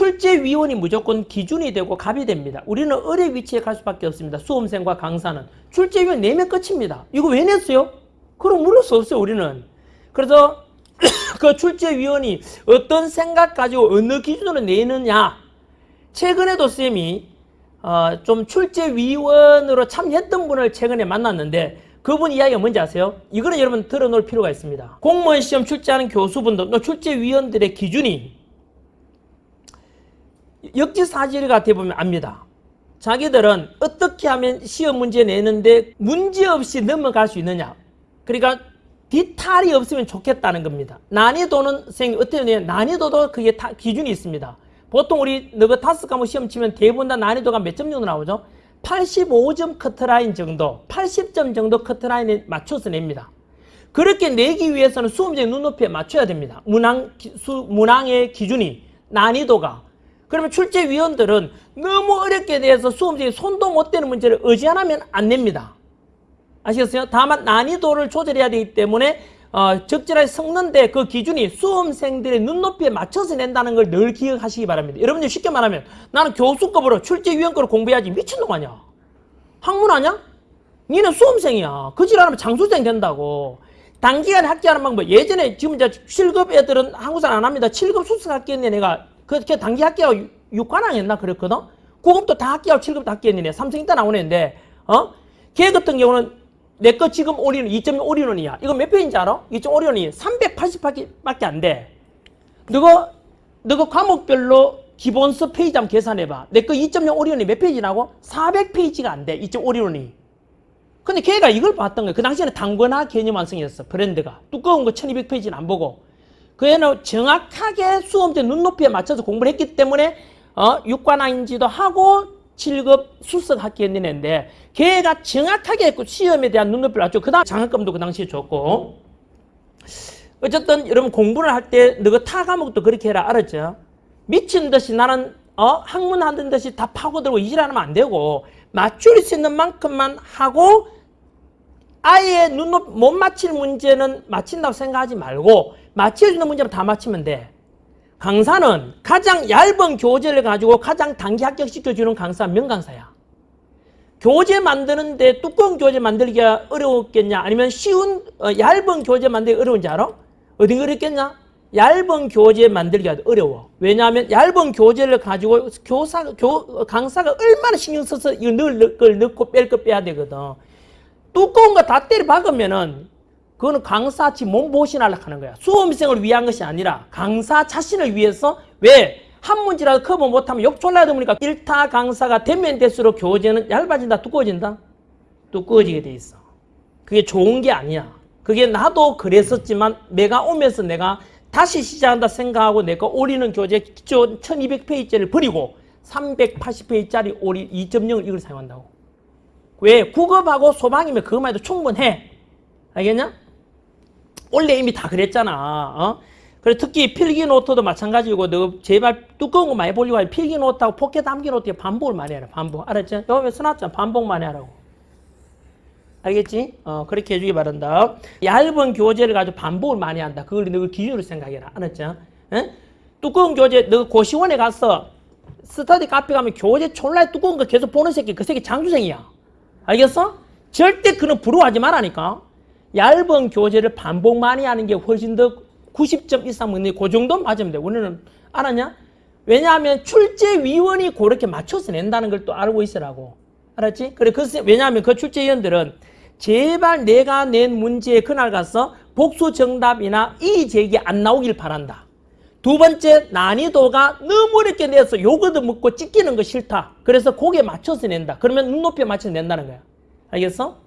출제위원이 무조건 기준이 되고 갑이 됩니다. 우리는 을의 위치에 갈 수밖에 없습니다. 수험생과 강사는. 출제위원 내면 끝입니다. 이거 왜 냈어요? 그럼 물을 수 없어요, 우리는. 그래서 그 출제위원이 어떤 생각 가지고 어느 기준으로 내느냐. 최근에도 쌤이 어, 좀 출제위원으로 참여했던 분을 최근에 만났는데 그분 이야기가 뭔지 아세요? 이거는 여러분 들어놓을 필요가 있습니다. 공무원 시험 출제하는 교수분들, 또 출제위원들의 기준이 역지사지를 같아 보면 압니다. 자기들은 어떻게 하면 시험 문제 내는데 문제 없이 넘어갈 수 있느냐. 그러니까 디탈이 없으면 좋겠다는 겁니다. 난이도는 선생님 어떻게 되냐 난이도도 그게 다 기준이 있습니다. 보통 우리 다섯 과목 시험 치면 대부분 다 난이도가 몇 점 정도 나오죠? 85점 커트라인 정도, 80점 정도 커트라인에 맞춰서 냅니다. 그렇게 내기 위해서는 수험생 눈높이에 맞춰야 됩니다. 문항, 기- 수, 문항의 기준이, 난이도가. 그러면 출제위원들은 너무 어렵게 대해서 수험생이 손도 못 대는 문제를 의지하면 안 냅니다. 아시겠어요? 다만 난이도를 조절해야 되기 때문에 어, 적절하게 섞는데 그 기준이 수험생들의 눈높이에 맞춰서 낸다는 걸 늘 기억하시기 바랍니다. 여러분들 쉽게 말하면 나는 교수급으로 출제위원급으로 공부해야지 미친놈 아니야? 학문 아냐? 니는 수험생이야. 그 하면 장수생 된다고. 단기간에 합격하는 방법. 예전에 지금 이제 7급 애들은 한국사를 안 합니다. 7급 수습학교했네 내가. 그렇게 단기 합격하고 6관왕 했나 그랬거든? 9급도 다 합격하고 7급도 합격했네. 삼성 있다 나오는데, 어? 걔 같은 경우는 내 거 지금 2.0 올인원이야. 이거 몇 페이지인지 알아? 2.0 올인원이 380밖에 안 돼. 너가 너가 과목별로 기본서 페이지 한번 계산해봐. 내 거2.0 오리온이 몇 페이지라고? 400페이지가 안 돼. 2.0 오리온이. 근데 걔가 이걸 봤던 거야. 그 당시에는 단권화 개념 완성이었어. 브랜드가. 두꺼운 거 1200페이지는 안 보고. 그 애는 정확하게 수험생 눈높이에 맞춰서 공부를 했기 때문에 어, 육관왕인지도 하고 7급 수석 학기했는 애인데 걔가 정확하게 했고 시험에 대한 눈높이를 맞추고 그 다음 장학금도 그 당시에 줬고 어쨌든 여러분 공부를 할 때 너가 타 과목도 그렇게 해라 알았죠? 미친 듯이 나는 어 학문 하는 듯이 다 파고들고 이질하면 안 되고 맞출 수 있는 만큼만 하고 아예 눈높 못 맞힐 문제는 맞힌다고 생각하지 말고 있는 문제만 다 맞히면 돼. 강사는 가장 얇은 교재를 가지고 가장 단기 합격시켜주는 강사 명강사야. 교재 만드는데 두꺼운 교재 만들기가 어려웠겠냐? 아니면 쉬운 어, 얇은 교재 만들기 어려운지 알아? 어디 어렵겠냐? 얇은 교재 만들기가 어려워. 왜냐하면 얇은 교재를 가지고 교사, 교, 강사가 얼마나 신경 써서 이걸 넣을 걸 넣고 뺄 거 빼야 되거든. 두꺼운 거 다 때려 박으면은 그거는 강사치 몸보신하려고 하는 거야. 수험생을 위한 것이 아니라 강사 자신을 위해서 왜? 한 문제라도 커버 못하면 욕 졸라야 되니까 일타 강사가 되면 될수록 교재는 얇아진다, 두꺼워진다? 두꺼워지게 돼 있어. 그게 좋은 게 아니야. 그게 나도 그랬었지만 내가 오면서 내가 다시 시작한다 생각하고 내가 올리는 교재 기초 1200페이지를 버리고 380페이지짜리 올리 2.0을 이걸 사용한다고. 왜? 국업하고 소방이면 그것만 해도 충분해. 알겠냐? 원래 이미 다 그랬잖아. 어? 그래 특히 필기 노트도 마찬가지고 너 제발 두꺼운 거 많이 보려고 해. 필기 노트하고 포켓 암기 노트에 반복을 많이 해라. 반복. 알았지? 여기 써놨잖아. 반복 많이 하라고. 알겠지? 어, 그렇게 해주기 바란다. 얇은 교재를 가지고 반복을 많이 한다. 그걸 너 기준으로 생각해라. 알았죠? 에? 두꺼운 교재, 너 고시원에 가서 스터디 카페 가면 교재 졸라 두꺼운 거 계속 보는 새끼, 그 새끼 장수생이야. 알겠어? 절대 그는 부러워하지 말라니까. 얇은 교재를 반복 많이 하는 게 훨씬 더 90점 이상 먹는 그 정도 맞으면 돼. 우리는 알았냐? 왜냐하면 출제위원이 그렇게 맞춰서 낸다는 걸 또 알고 있으라고. 알았지? 그래, 그, 왜냐하면 그 출제위원들은 제발 내가 낸 문제에 그날 가서 복수 정답이나 이 제기 안 나오길 바란다. 두 번째, 난이도가 너무 어렵게 내서 요거도 먹고 찢기는 거 싫다. 그래서 거기에 맞춰서 낸다. 그러면 눈높이에 맞춰서 낸다는 거야. 알겠어?